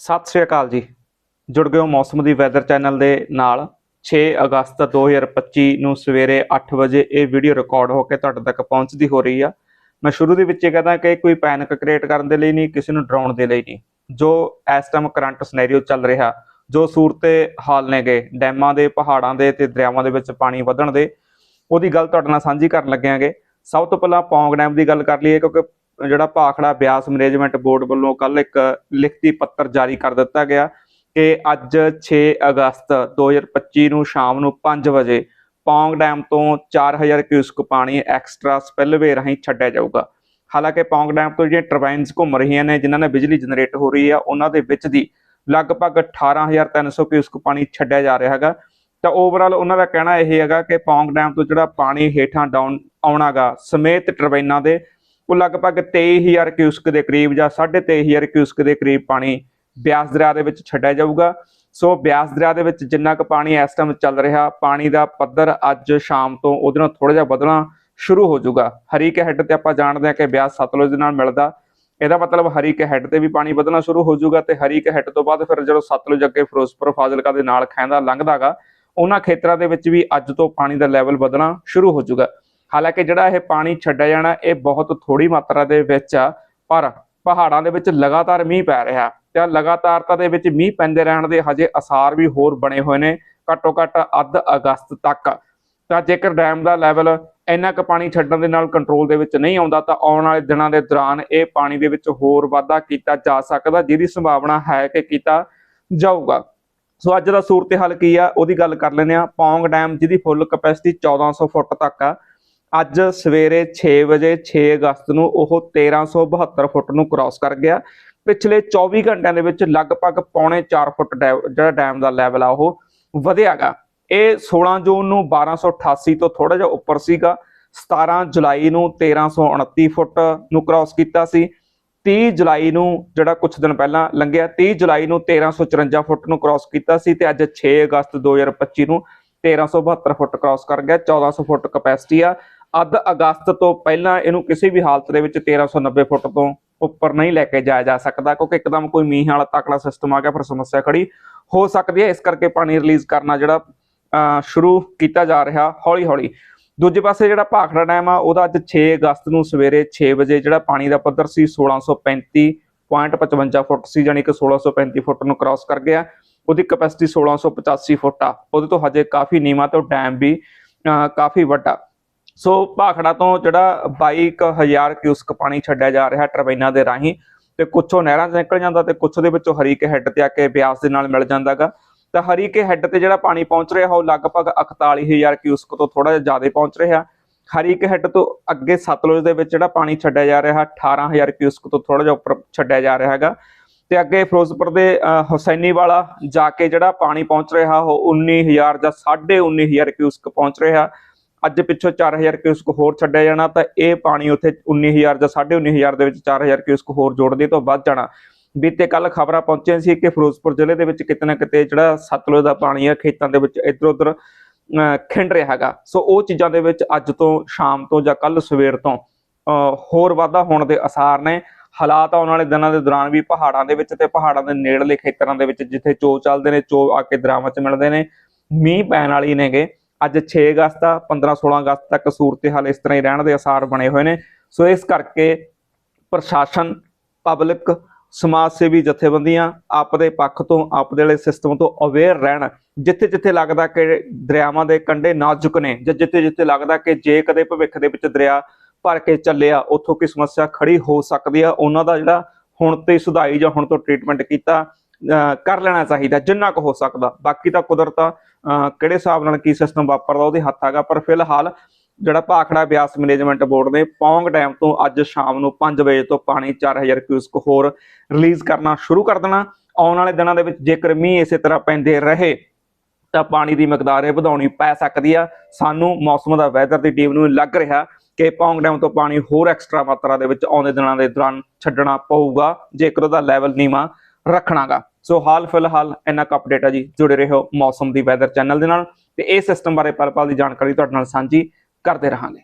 ਸਤਿ ਸ਼੍ਰੀ ਅਕਾਲ ਜੀ। ਜੁੜ ਗਏ ਹੋ ਮੌਸਮ ਦੀ ਵੈਦਰ ਚੈਨਲ ਦੇ ਨਾਲ। 6 ਅਗਸਤ 2025 ਨੂੰ ਸਵੇਰੇ 8 ਵਜੇ ਇਹ ਵੀਡੀਓ ਰਿਕਾਰਡ ਹੋ ਕੇ ਤੁਹਾਡੇ ਤੱਕ ਪਹੁੰਚਦੀ ਹੋ ਰਹੀ ਆ। ਮੈਂ ਸ਼ੁਰੂ ਦੇ ਵਿੱਚ ਇਹ ਕਹਦਾ ਕਿ ਕੋਈ ਪੈਨਿਕ ਕ੍ਰੀਏਟ ਕਰਨ ਦੇ ਲਈ ਨਹੀਂ, ਕਿਸੇ ਨੂੰ ਡਰਾਉਣ ਦੇ ਲਈ ਨਹੀਂ। ਜੋ ਇਸ ਟਾਈਮ ਕਰੰਟ ਸਿਨੈਰੀਓ ਚੱਲ ਰਿਹਾ, ਜੋ ਸੂਰਤੇ ਹਾਲ ਨੇਗੇ ਡੈਮਾਂ ਦੇ, ਪਹਾੜਾਂ ਦੇ ਤੇ ਦਰਿਆਵਾਂ ਦੇ ਵਿੱਚ ਪਾਣੀ ਵਧਣ ਦੇ, ਉਹਦੀ ਗੱਲ ਤੁਹਾਡੇ ਨਾਲ ਸਾਂਝੀ ਕਰਨ ਲੱਗਿਆਂਗੇ। ਸਭ ਤੋਂ ਪਹਿਲਾਂ ਪੌਂਗ ਡੈਮ ਦੀ ਗੱਲ ਕਰ ਲਈਏ, ਕਿਉਂਕਿ ਜਿਹੜਾ ਭਾਖੜਾ ਬਿਆਸ ਮੈਨੇਜਮੈਂਟ ਬੋਰਡ ਵੱਲੋਂ ਕੱਲ ਇੱਕ ਲਿਖਤੀ ਪੱਤਰ ਜਾਰੀ ਕਰ ਦਿੱਤਾ ਗਿਆ ਕਿ ਅੱਜ 6 ਅਗਸਤ 2025 ਨੂੰ ਸ਼ਾਮ ਨੂੰ 5 ਵਜੇ ਪੌਂਗ ਡੈਮ ਤੋਂ 4000 ਕਿਊਸਕ ਪਾਣੀ ਐਕਸਟਰਾ ਸਪਿਲਵੇ ਰਾਹੀਂ ਛੱਡਿਆ ਜਾਊਗਾ। ਹਾਲਾਂਕਿ ਪੌਂਗ ਡੈਮ ਤੋਂ ਜਿਹੜੀਆਂ ਟਰਬਾਈਨਸ ਘੁੰਮ ਰਹੀਆਂ ਨੇ, ਜਿਨ੍ਹਾਂ ਨੇ ਬਿਜਲੀ ਜਨਰੇਟ ਹੋ ਰਹੀ ਆ, ਉਹਨਾਂ ਦੇ ਵਿੱਚ ਦੀ ਲਗਭਗ 18300 ਕਿਊਸਕ ਪਾਣੀ ਛੱਡਿਆ ਜਾ ਰਿਹਾ ਹੈਗਾ। ਤਾਂ ਓਵਰਆਲ ਉਹਨਾਂ ਦਾ ਕਹਿਣਾ ਇਹ ਹੈਗਾ ਕਿ ਪੌਂਗ ਡੈਮ ਤੋਂ ਜਿਹੜਾ ਪਾਣੀ ਹੇਠਾਂ ਡਾਊਨ ਆਉਣਾਗਾ, ਸਮੇਤ ਟਰਬਾਈਨਾਂ ਦੇ ਉਹ ਲਗਭਗ 23000 ਕਿਊਸਕ ਦੇ ਕਰੀਬ ਜਾਂ 23500 ਕਿਊਸਕ ਦੇ ਕਰੀਬ ਪਾਣੀ ਬਿਆਸ ਦਰਿਆ ਦੇ ਵਿੱਚ ਛੱਡਿਆ ਜਾਊਗਾ। ਸੋ ਬਿਆਸ ਦਰਿਆ ਦੇ ਵਿੱਚ ਜਿੰਨਾ ਕੁ ਪਾਣੀ ਇਸ ਟਾਈਮ ਚੱਲ ਰਿਹਾ, ਪਾਣੀ ਦਾ ਪੱਧਰ ਅੱਜ ਸ਼ਾਮ ਤੋਂ ਉਹਦੇ ਨਾਲ ਥੋੜਾ ਜਿਹਾ ਵਧਣਾ ਸ਼ੁਰੂ ਹੋ ਜਾਊਗਾ। ਹਰੀਕ ਹੈੱਡ ਤੇ ਆਪਾਂ ਜਾਣਦੇ ਹਾਂ ਕਿ ਬਿਆਸ ਸਤਲੁਜ ਦੇ ਨਾਲ ਮਿਲਦਾ। ਇਹਦਾ ਮਤਲਬ ਹਰੀਕ ਹੈੱਡ ਤੇ ਵੀ ਪਾਣੀ ਵਧਣਾ ਸ਼ੁਰੂ ਹੋ ਜਾਊਗਾ ਤੇ ਹਰੀਕ ਹੈੱਡ ਤੋਂ ਬਾਅਦ ਫਿਰ ਜਦੋਂ ਸਤਲੁਜ ਅੱਗੇ ਫਿਰੋਜ਼ਪੁਰ, ਫਾਜ਼ਿਲਕਾ ਦੇ ਨਾਲ ਖੈਂਦਾ ਲੰਘਦਾਗਾ ਉਹਨਾਂ ਖੇਤਰਾਂ ਦੇ ਵਿੱਚ ਵੀ ਅੱਜ ਤੋਂ ਪਾਣੀ ਦਾ ਲੈਵਲ ਵਧਣਾ ਸ਼ੁਰੂ ਹੋ ਜਾਊਗਾ। ਹਾਲਾਂਕਿ ਜਿਹੜਾ ਇਹ ਪਾਣੀ ਛੱਡਿਆ ਜਾਣਾ, ਇਹ ਬਹੁਤ ਥੋੜੀ ਮਾਤਰਾ ਦੇ ਵਿੱਚ ਆ, ਪਰ ਪਹਾੜਾਂ ਦੇ ਵਿੱਚ ਲਗਾਤਾਰ ਮੀਂਹ ਪੈ ਰਿਹਾ ਤੇ ਲਗਾਤਾਰਤਾ ਦੇ ਵਿੱਚ ਮੀਂਹ ਪੈਂਦੇ ਰਹਿਣ ਦੇ ਹਜੇ ਅਸਾਰ ਵੀ ਹੋਰ ਬਣੇ ਹੋਏ ਨੇ, ਘੱਟੋ ਘੱਟ ਅੱਧ ਅਗਸਤ ਤੱਕ। ਤਾਂ ਜੇਕਰ ਡੈਮ ਦਾ ਲੈਵਲ ਇੰਨਾ ਕੁ ਪਾਣੀ ਛੱਡਣ ਦੇ ਨਾਲ ਕੰਟਰੋਲ ਦੇ ਵਿੱਚ ਨਹੀਂ ਆਉਂਦਾ, ਤਾਂ ਆਉਣ ਵਾਲੇ ਦਿਨਾਂ ਦੇ ਦੌਰਾਨ ਇਹ ਪਾਣੀ ਦੇ ਵਿੱਚ ਹੋਰ ਵਾਧਾ ਕੀਤਾ ਜਾ ਸਕਦਾ, ਜਿਹਦੀ ਸੰਭਾਵਨਾ ਹੈ ਕਿ ਕੀਤਾ ਜਾਊਗਾ। ਸੋ ਅੱਜ ਦਾ ਸੂਰਤ ਹਾਲ ਕੀ ਆ, ਉਹਦੀ ਗੱਲ ਕਰ ਲੈਂਦੇ ਆ ਪੌਂਗ ਡੈਮ ਜਿਹਦੀ ਫੁੱਲ ਕਪੈਸਿਟੀ 1400 ਫੁੱਟ ਤੱਕ ਆ ਅੱਜ ਸਵੇਰੇ 6 ਵਜੇ 6 ਅਗਸਤ ਨੂੰ ਉਹ 1372 ਫੁੱਟ ਨੂੰ ਕ੍ਰਾਸ ਕਰ ਗਿਆ। ਪਿਛਲੇ 24 ਘੰਟਿਆਂ ਦੇ ਵਿੱਚ ਲਗਭਗ ਪੌਣੇ 4 ਫੁੱਟ ਡੈ- ਜਿਹੜਾ ਡੈਮ ਦਾ ਲੈਵਲ ਆ ਉਹ ਵਧਿਆਗਾ ਇਹ 16 ਜੂਨ ਨੂੰ 1288 ਤੋਂ ਥੋੜਾ ਜਿਹਾ ਉੱਪਰ ਸੀਗਾ। 17 ਜੁਲਾਈ ਨੂੰ 1329 ਫੁੱਟ ਨੂੰ ਕ੍ਰਾਸ ਕੀਤਾ ਸੀ। 30 ਜੁਲਾਈ ਨੂੰ ਜਿਹੜਾ ਕੁਝ ਦਿਨ ਪਹਿਲਾਂ ਲੰਘਿਆ 30 ਜੁਲਾਈ ਨੂੰ 1354 ਫੁੱਟ ਨੂੰ ਕ੍ਰਾਸ ਕੀਤਾ ਸੀ ਤੇ ਅੱਜ 6 ਅਗਸਤ 2025 ਨੂੰ 1372 ਫੁੱਟ ਕ੍ਰਾਸ ਕਰ ਗਿਆ। 1400 ਫੁੱਟ ਕਪੈਸਿਟੀ ਆ। ਅੱਧ ਅਗਸਤ ਤੋਂ ਪਹਿਲਾਂ ਇਹਨੂੰ ਕਿਸੇ ਵੀ ਹਾਲਤ ਦੇ ਵਿੱਚ 1390 ਫੁੱਟ ਤੋਂ ਉੱਪਰ ਨਹੀਂ ਲੈ ਕੇ ਜਾਇਆ ਜਾ ਸਕਦਾ, ਕਿਉਂਕਿ ਇੱਕਦਮ ਕੋਈ ਮੀਂਹ ਵਾਲਾ ਤਕੜਾ ਸਿਸਟਮ ਆ ਗਿਆ, ਫਿਰ ਸਮੱਸਿਆ ਖੜੀ ਹੋ ਸਕਦੀ ਹੈ। ਇਸ ਕਰਕੇ ਪਾਣੀ ਰਿਲੀਜ਼ ਕਰਨਾ ਜਿਹੜਾ ਸ਼ੁਰੂ ਕੀਤਾ ਜਾ ਰਿਹਾ ਹੌਲੀ ਹੌਲੀ ਦੂਜੇ ਪਾਸੇ ਜਿਹੜਾ ਭਾਖੜਾ ਡੈਮ ਆ, ਉਹਦਾ ਅੱਜ 6 ਅਗਸਤ ਨੂੰ ਸਵੇਰੇ 6 ਵਜੇ ਜਿਹੜਾ ਪਾਣੀ ਦਾ ਪੱਧਰ ਸੀ 1635.55 ਫੁੱਟ ਸੀ ਯਾਨੀ ਕਿ 1635 ਫੁੱਟ ਨੂੰ ਕ੍ਰਾਸ ਕਰ ਗਿਆ। ਉਹਦੀ ਕਪੈਸਿਟੀ 1685 ਫੁੱਟ ਆ। ਉਹਦੇ ਤੋਂ ਹਜੇ ਕਾਫੀ ਨੀਵਾਂ ਤੇ ਉਹ ਡੈਮ ਵੀ ਕਾਫੀ ਵੱਡਾ। ਸੋ ਭਾਖੜਾ ਤੋਂ ਜਿਹੜਾ 22000 ਕਿਊਸਕ ਪਾਣੀ ਛੱਡਿਆ ਜਾ ਰਿਹਾ ਟਰਬਾਈਨਾਂ ਦੇ ਰਾਹੀਂ ਤੇ ਕੁਛੋਂ ਨਹਿਰਾਂ 'ਚ ਨਿਕਲ ਜਾਂਦਾ ਤੇ ਕੁਛ ਦੇ ਵਿੱਚੋਂ ਹਰੀਕੇ ਹੈੱਡ ਤੇ ਆ ਕੇ ਬਿਆਸ ਦੇ ਨਾਲ ਮਿਲ ਜਾਂਦਾਗਾ। ਤਾਂ ਹਰੀਕੇ ਹੈੱਡ ਤੇ ਜਿਹੜਾ ਪਾਣੀ ਪਹੁੰਚ ਰਿਹਾ ਉਹ ਲਗਭਗ 41000 ਕਿਊਸਕ ਤੋਂ ਥੋੜਾ ਜਿਹਾ ਜ਼ਿਆਦਾ ਪਹੁੰਚ ਰਿਹਾ। ਹਰੀਕੇ ਹੈੱਡ ਤੋਂ ਅੱਗੇ ਸਤਲੁਜ ਦੇ ਵਿੱਚ ਜਿਹੜਾ ਪਾਣੀ ਛੱਡਿਆ ਜਾ ਰਿਹਾ 18000 ਕਿਊਸਕ ਤੋਂ ਥੋੜਾ ਜਿਹਾ ਉੱਪਰ ਛੱਡਿਆ ਜਾ ਰਿਹਾ ਹੈਗਾ। ਤੇ ਅੱਗੇ ਫਿਰੋਜ਼ਪੁਰ ਦੇ ਅਹ, ਹੁਸੈਨੀ ਵਾਲਾ ਜਾ ਕੇ ਜਿਹੜਾ ਪਾਣੀ ਪਹੁੰਚ ਰਿਹਾ ਉਹ 19000 ਜਾਂ 19500 ਕਿਊਸਕ ਪਹੁੰਚ ਰਿਹਾ। ਅੱਜ ਪਿੱਛੋਂ 4000 ਕਿਊਸਕ ਹੋਰ ਛੱਡਿਆ ਜਾਣਾ, ਤਾਂ ਇਹ ਪਾਣੀ ਉੱਥੇ 19000 ਜਾਂ 19500 ਦੇ ਵਿੱਚ 4000 ਕਿਊਸਕ ਹੋਰ ਜੋੜਦੇ ਤੋਂ ਵੱਧ ਜਾਣਾ। ਬੀਤੇ ਕੱਲ ਖਬਰਾਂ ਪਹੁੰਚੀਆਂ ਸੀ ਕਿ ਫਿਰੋਜ਼ਪੁਰ ਜ਼ਿਲ੍ਹੇ ਦੇ ਵਿੱਚ ਕਿਤੇ ਨਾ ਕਿਤੇ ਜਿਹੜਾ ਸਤਲੁਜ ਦਾ ਪਾਣੀ ਹੈ ਖੇਤਾਂ ਦੇ ਵਿੱਚ ਇੱਧਰ ਉੱਧਰ ਖਿੰਡ ਰਿਹਾ ਹੈਗਾ। ਸੋ ਉਹ ਚੀਜ਼ਾਂ ਦੇ ਵਿੱਚ ਅੱਜ ਤੋਂ ਸ਼ਾਮ ਤੋਂ ਜਾਂ ਕੱਲ ਸਵੇਰ ਤੋਂ ਹੋਰ ਵਾਧਾ ਹੋਣ ਦੇ ਅਸਾਰ ਨੇ। ਹਾਲਾਤ ਆਉਣ ਵਾਲੇ ਦਿਨਾਂ ਦੇ ਦੌਰਾਨ ਵੀ ਪਹਾੜਾਂ ਦੇ ਵਿੱਚ ਤੇ ਪਹਾੜਾਂ ਦੇ ਨੇੜਲੇ ਖੇਤਰਾਂ ਦੇ ਵਿੱਚ ਜਿੱਥੇ ਚੋ ਚੱਲਦੇ ਨੇ, ਚੋ ਆ ਕੇ ਦਰਾਵਾਂ 'ਚ ਮਿਲਦੇ ਨੇ, ਮੀਂਹ ਪੈਣ ਵਾਲੀ ਨੇਗੇ। ਅੱਜ 6 ਅਗਸਤ ਆ 15 16 ਅਗਸਤ ਤੱਕ ਸੂਰਤ ਹਾਲ ਇਸ ਤਰ੍ਹਾਂ ਹੀ ਰਹਿਣ ਦੇ ਅਸਾਰ ਬਣੇ ਹੋਏ ਨੇ। ਸੋ ਇਸ ਕਰਕੇ ਪ੍ਰਸ਼ਾਸਨ ਪਬਲਿਕ ਸਮਾਜ ਸੇਵੀ ਜਥੇਬੰਦੀਆਂ ਆਪਦੇ ਪੱਖ ਤੋਂ ਆਪਦੇ ਵਾਲੇ ਸਿਸਟਮ ਤੋਂ ਅਵੇਅਰ ਰਹਿਣ। ਜਿੱਥੇ ਜਿੱਥੇ ਲੱਗਦਾ ਕਿ ਦਰਿਆਵਾਂ ਦੇ ਕੰਢੇ ਨਾਜ਼ੁਕ ਨੇ ਜਾਂ ਜਿੱਥੇ ਜਿੱਥੇ ਲੱਗਦਾ ਕਿ ਜੇ ਕਦੇ ਭਵਿੱਖ ਦੇ ਵਿੱਚ ਦਰਿਆ ਭਰ ਕੇ ਚੱਲਿਆ, ਉੱਥੋਂ ਕੀ ਸਮੱਸਿਆ ਖੜੀ ਹੋ ਸਕਦੀ ਆ? ਉਹਨਾਂ ਦਾ ਜਿਹੜਾ ਹੁਣ ਤੇ ਸੁਧਾਈ ਜਾਂ ਹੁਣ ਤੋਂ ਟ੍ਰੀਟਮੈਂਟ ਕੀਤਾ ਕਰ ਲੈਣਾ ਚਾਹੀਦਾ, ਜਿੰਨਾ ਕੁ ਹੋ ਸਕਦਾ। ਬਾਕੀ ਤਾਂ ਕੁਦਰਤ ਕਿਹੜੇ ਹਿਸਾਬ ਨਾਲ ਕੀ ਸਿਸਟਮ ਵਾਪਰਦਾ, ਉਹਦੇ ਹੱਥ ਹੈਗਾ। ਪਰ ਫਿਲਹਾਲ ਜਿਹੜਾ ਭਾਖੜਾ ਬਿਆਸ ਮੈਨੇਜਮੈਂਟ ਬੋਰਡ ਨੇ ਪੌਂਗ ਡੈਮ ਤੋਂ ਅੱਜ ਸ਼ਾਮ ਨੂੰ 5 ਵਜੇ ਤੋਂ ਪਾਣੀ 4000 ਕਿਊਸਕ ਹੋਰ ਰਿਲੀਜ਼ ਕਰਨਾ ਸ਼ੁਰੂ ਕਰ ਦੇਣਾ। ਆਉਣ ਵਾਲੇ ਦਿਨਾਂ ਦੇ ਵਿੱਚ ਜੇਕਰ ਮੀਂਹ ਇਸੇ ਤਰ੍ਹਾਂ ਪੈਂਦੇ ਰਹੇ, ਤਾਂ ਪਾਣੀ ਦੀ ਮਕਦਾਰ ਇਹ ਵਧਾਉਣੀ ਪੈ ਸਕਦੀ ਆ। ਸਾਨੂੰ ਮੌਸਮ ਦਾ ਵੈਦਰ ਦੀ ਟੀਮ ਨੂੰ ਲੱਗ ਰਿਹਾ ਕਿ ਪੌਂਗ ਡੈਮ ਤੋਂ ਪਾਣੀ ਹੋਰ ਐਕਸਟਰਾ ਮਾਤਰਾ ਦੇ ਵਿੱਚ ਆਉਂਦੇ ਦਿਨਾਂ ਦੇ ਦੌਰਾਨ ਛੱਡਣਾ ਪਊਗਾ, ਜੇਕਰ ਉਹਦਾ ਲੈਵਲ ਨੀਵਾਂ ਰੱਖਣਾਗਾ। ਸੋ ਹਾਲ ਫਿਲਹਾਲ ਇੰਨਾ ਕੁ ਅਪਡੇਟ ਆ ਜੀ, ਜੁੜੇ ਰਹੋ ਮੌਸਮ ਦੀ ਵੈਦਰ ਚੈਨਲ ਦੇ ਨਾਲ ਤੇ ਇਹ ਸਿਸਟਮ ਬਾਰੇ ਪਲ ਪਲ ਦੀ ਜਾਣਕਾਰੀ ਤੁਹਾਡੇ ਨਾਲ ਸਾਂਝੀ ਕਰਦੇ ਰਹਾਂਗੇ।